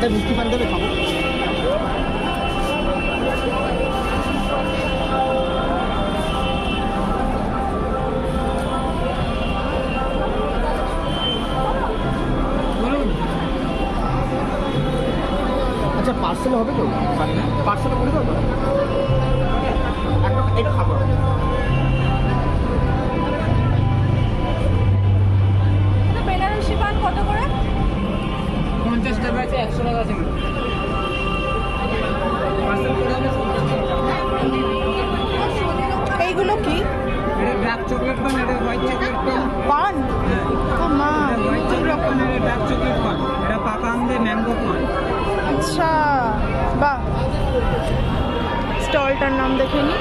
একটা মিষ্টি পান দেবে খাব আচ্ছা পার্সেল হবে তো? পার্সেল করে দাও তো। একটা এটা খাব। পঞ্চাশ টাকা আছে একশো টাকা আছে এইগুলো কি? এটা ডার্ক চকলেট পান এটা হোয়াইট চকলেট পান পান মা। হোয়াইট চকলেট পান এটা ডার্ক চকলেট পান এটা পাকা আমদে ম্যাঙ্গো পান আচ্ছা। বাহ। স্টলটার নাম দেখে নি।